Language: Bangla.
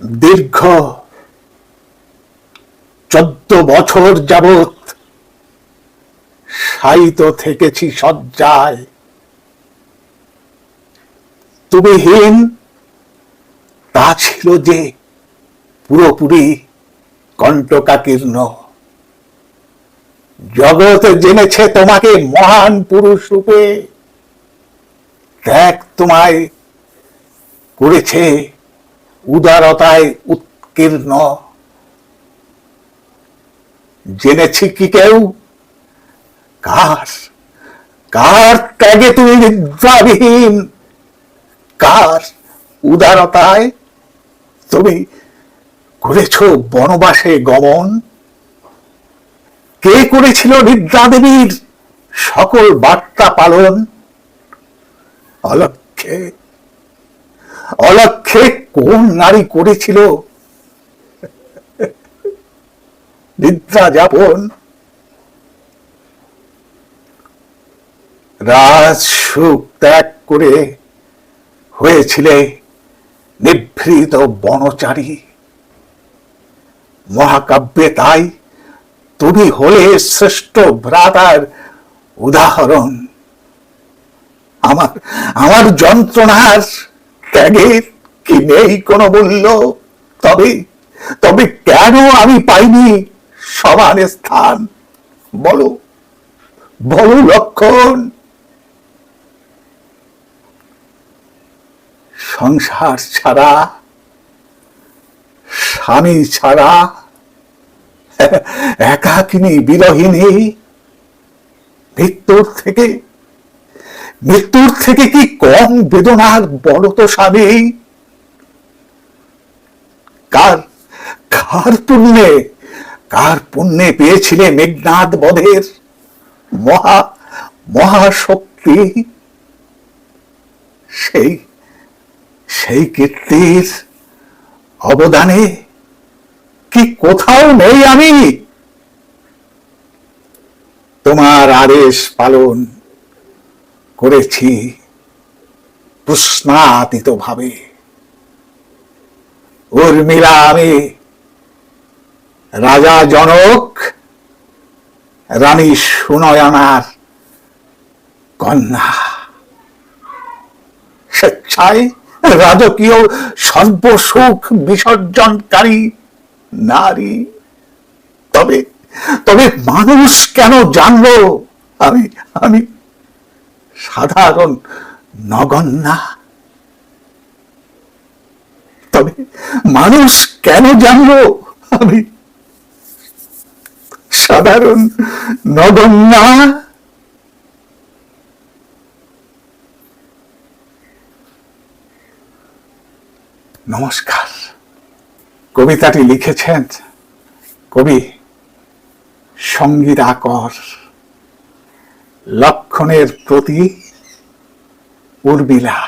দীর্ঘ চোদ্দ বছর যাবৎ শায়িত থেকেছি শয্যায়। তুমি হীন, তা ছিল যে পুরোপুরি কণ্টকাকীর্ণ। জগতে জেনেছে তোমাকে মহান পুরুষ রূপে। ত্যাগ তোমায় করেছে উদারতায় উৎকীর্ণ। জেনেছি কি কেউ? কার? কার ত্যাগে তুমি নিদ্রাবিহীন? কার উদারতায় তুমি করেছ বনবাসে গমন? কে করেছিল নিদ্রা দেবীর সকল বার্তা পালন? অলক্ষে অলক্ষে কোন নারী করেছিল? নিদ্রা যাপন। রাজ সুখ ত্যাগ করে হয়েছিলে নিভৃত বনচারী। মহাকাব্যে তাই তুমি হলে শ্রেষ্ঠ ভ্রাতার উদাহরণ। আমার আমার যন্ত্রণার ত্যাগের কি নেই কোনো মূল্য? তবে তবে কেন আমি পাইনি সমান স্থান? বলো বলো লক্ষণ। সংসার ছাড়া, স্বামী ছাড়া একাকিনী বিরহিনী মৃত্যুর থেকে মৃত্যুর থেকে কি কম বেদনার বড় তো স্বামী? কার কার পুণ্যে কার পুণ্যে পেয়েছিলে মেঘনাদ বধের মহা, মহাশক্তি? সেই সেই কীর্তির অবদানে কি কোথাও নেই আমি? তোমার আদেশ পালন করেছি প্রশ্নাতীত ভাবে উর্মিলা আমি, রাজা জনক, রানী সুনয়নার কন্যা। স্বেচ্ছায় রাজকীয় সর্বসুখ বিসর্জনকারী নারী। তবে তবে মানুষ কেন জানলো? আমি আমি সাধারণ নগণ্যা। তবে মানুষ কেন জানলো আমি সাধারণ নগণ্যা? নমস্কার। কবিতাটি লিখেছেন কবি সঙ্গীতাকর। লক্ষণের প্রতি উর্মিলা।